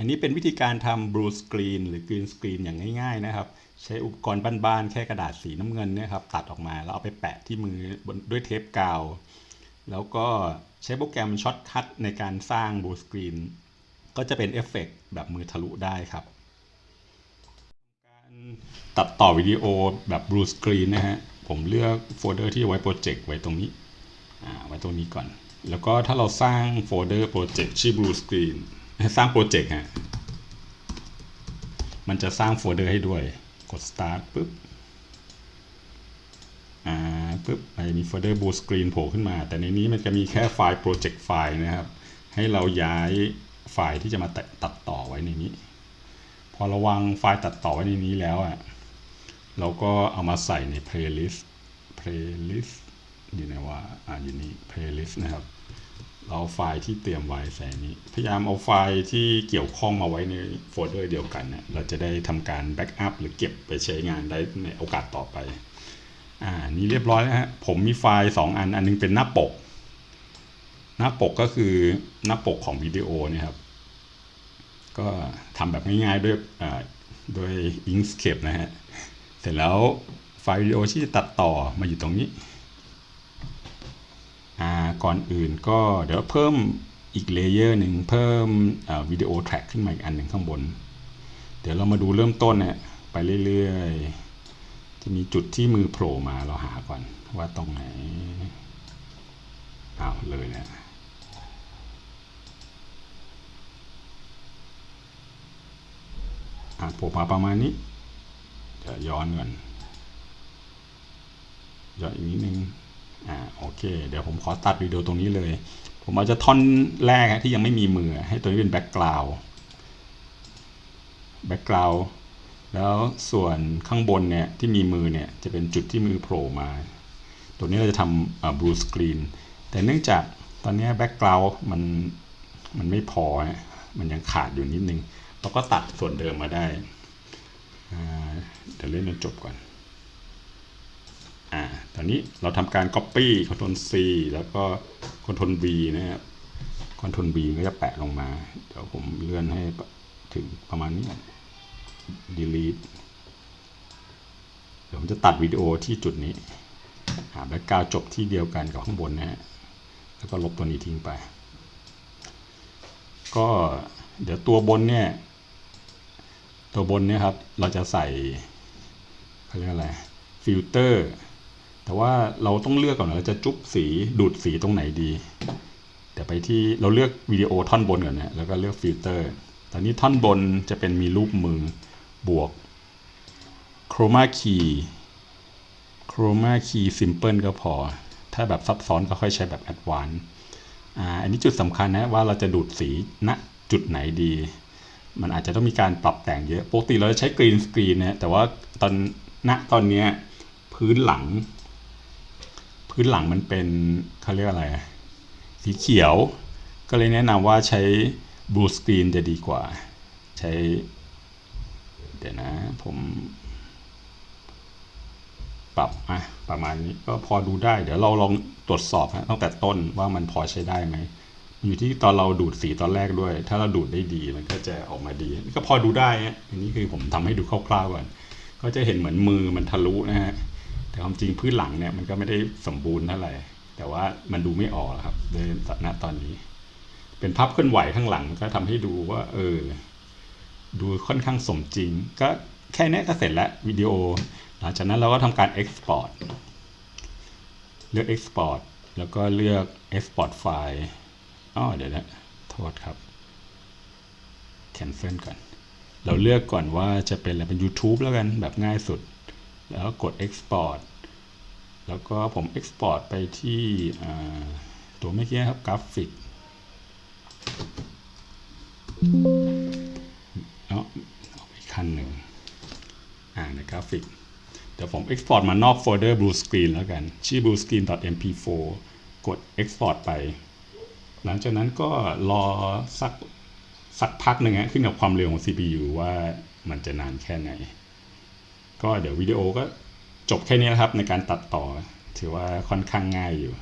อันนี้เป็นวิธีการทำ blue screen หรือ green screen อย่างง่ายๆนะครับ ใช้อุปกรณ์บ้านๆ แค่กระดาษสีน้ำเงินนี่ยครับ ตัดออกมาแล้วเอาไปแปะที่มือด้วยเทปกาว แล้วก็ใช้โปรแกรมช็อตคัทในการสร้าง blue screen ก็จะเป็นเอฟเฟกต์แบบมือทะลุได้ครับ การตัดต่อวิดีโอแบบ blue screen นะฮะ ผมเลือกโฟลเดอร์ที่ไว้โปรเจกต์ไว้ตรงนี้ไว้ตรงนี้ก่อน แล้วก็ถ้าเราสร้างโฟลเดอร์โปรเจกต์ชื่อ blue screen สร้างโปรเจกต์ฮะมันจะสร้างโฟลเดอร์ให้ด้วย กด start ปุ๊บ อ่า ปุ๊บมันจะมีโฟลเดอร์ blue screen โผล่ขึ้นมา แต่ในนี้มันจะมีแค่ไฟล์ project ไฟล์นะครับ ให้เราย้ายไฟล์ที่จะมาตัดต่อไว้ในนี้ พอระวังไฟล์ตัดต่อไว้ในนี้แล้วอะ เราก็เอามาใส่ใน playlist playlist อยู่ไหนว่า อ่าอยู่นี่ playlist นะครับ เราไฟล์ที่เตรียมไว้ใส่นี้ พยายามเอาไฟล์ที่เกี่ยวข้องมาไว้ในโฟลเดอร์เดียวกันเนี่ยเราจะได้ทำการแบ็กอัพหรือเก็บไปใช้งานได้ในโอกาสต่อไป อ่า นี่เรียบร้อยแล้วฮะ ผมมีไฟล์ 2 อัน อันนึงเป็นหน้าปก หน้าปกก็คือหน้าปกของวิดีโอเนี่ยครับ ก็ทำแบบง่ายๆด้วยอ่าโดย Inkscape นะฮะ เสร็จแล้วไฟล์วิดีโอที่จะตัดต่อมาอยู่ตรงนี้ ก่อนอื่นก็เดี๋ยวเพิ่มอีกเลเยอร์หนึ่งเพิ่มวิดีโอแทร็กขึ้นมาอีกอันหนึ่งข้างบน เดี๋ยวเรามาดูเริ่มต้นเนี่ยไปเรื่อยๆ จะมีจุดที่มือโผล่มาเราหาก่อนว่าตรงไหนเอาเลยเนะอ่าโผล่มาประมาณนี้จะย้อนก่อนย้อนอีกนิดนึง อ่าโอเค เดี๋ยวผมขอตัดวิดีโอตรงนี้เลย ผมอาจจะท่อนแรกที่ยังไม่มีมือ ให้ตัวนี้เป็นแบ็กกราวด์แบ็กกราวด์แล้วส่วนข้างบนเนี่ยที่มีมือเนี่ยจะเป็นจุดที่มือโผล่มา ตัวนี้เราจะทำบลูสกรีนแต่เนื่องจากตอนนี้แบ็กกราวด์มันมันไม่พอ มันยังขาดอยู่นิดนึง เราก็ตัดส่วนเดิมมาได้ เดี๋ยวเล่นจนจบก่อน อ่าตอนนี้เราทำการ Copy Ctrl C แล้วก็ Ctrl V นะครับ Ctrl V ก็จะแปะลงมา เดี๋ยวผมเลื่อนให้ถึงประมาณนี้ Delete เดี๋ยวผมจะตัดวิดีโอที่จุดนี้ หาแบ็กกราวจบที่เดียวกันกับข้างบนนะฮะ แล้วก็ลบตัวนี้ทิ้งไป ก็เดี๋ยวตัวบนเนี่ย ตัวบนเนี่ยครับ เราจะใส่เขาเรียกอะไร ฟิลเตอร์ แต่ว่าเราต้องเลือกก่อนเราจะจุ๊บสีดูดสีตรงไหนดีเดี๋ยวไปที่เราเลือกวิดีโอท่อนบนก่อนนะแล้วก็เลือกฟิลเตอร์ ตอนนี้ท่อนบนจะเป็นมีรูปมือบวกโครมาคีโครมาคีซิมเพิลก็พอ ถ้าแบบซับซ้อนก็ค่อยใช้แบบแอดวานซ์อันนี้จุดสำคัญนะว่าเราจะดูดสีณจุดไหนดี มันอาจจะต้องมีการปรับแต่งเยอะ ปกติเราจะใช้กรีนสกรีนนะแต่ว่าตอนณตอนนี้พื้นหลัง พื้นหลังมันเป็นเขาเรียกอะไร สีเขียว ก็เลยแนะนำว่าใช้บลูสกรีนจะดีกว่า ใช้ เดี๋ยวนะ ผมปรับอะประมาณนี้ก็พอดูได้ เดี๋ยวเราลองตรวจสอบนะตั้งแต่ต้นว่ามันพอใช้ได้ไหม อยู่ที่ตอนเราดูดสีตอนแรกด้วย ถ้าเราดูดได้ดีมันก็จะออกมาดี ก็พอดูได้อันนี้คือผมทำให้ดูคร่าวๆก่อน ก็จะเห็นเหมือนมือมันทะลุนะฮะ แต่ความจริงพื้นหลังเนี่ยมันก็ไม่ได้สมบูรณ์เท่าไหร่แต่ว่ามันดูไม่ออกครับโดยณตอนนี้ เป็นภาพเคลื่อนไหวข้างหลังก็ทำให้ดูว่า เออ ดูค่อนข้างสมจริง ก็แค่นี้ก็เสร็จแล้ววิดีโอ หลังจากนั้นเราก็ทำการ export เลือก export แล้วก็เลือก export ไฟล์อ๋อเดี๋ยวนะ โทษครับ cancel ก่อน เราเลือกก่อนว่าจะเป็นอะไรเป็น YouTube แล้วกันแบบง่ายสุด แล้วกด export แล้วก็ผม export ไปที่ตัวเมื่อกี้ครับกราฟิกเนาะอีกขั้นหนึ่งอ่าในกราฟิกเดี๋ยวผม export มานอกโฟลเดอร์ blue screen แล้วกัน ชื่อ blue screen mp4 กด export ไป หลังจากนั้นก็รอสักสักพักหนึ่งฮะขึ้นกับความเร็วของ CPU ว่ามันจะนานแค่ไหน ก็เดี๋ยววิดีโอก็จบแค่นี้นะครับในการตัดต่อ ถือว่าค่อนข้างง่ายอยู่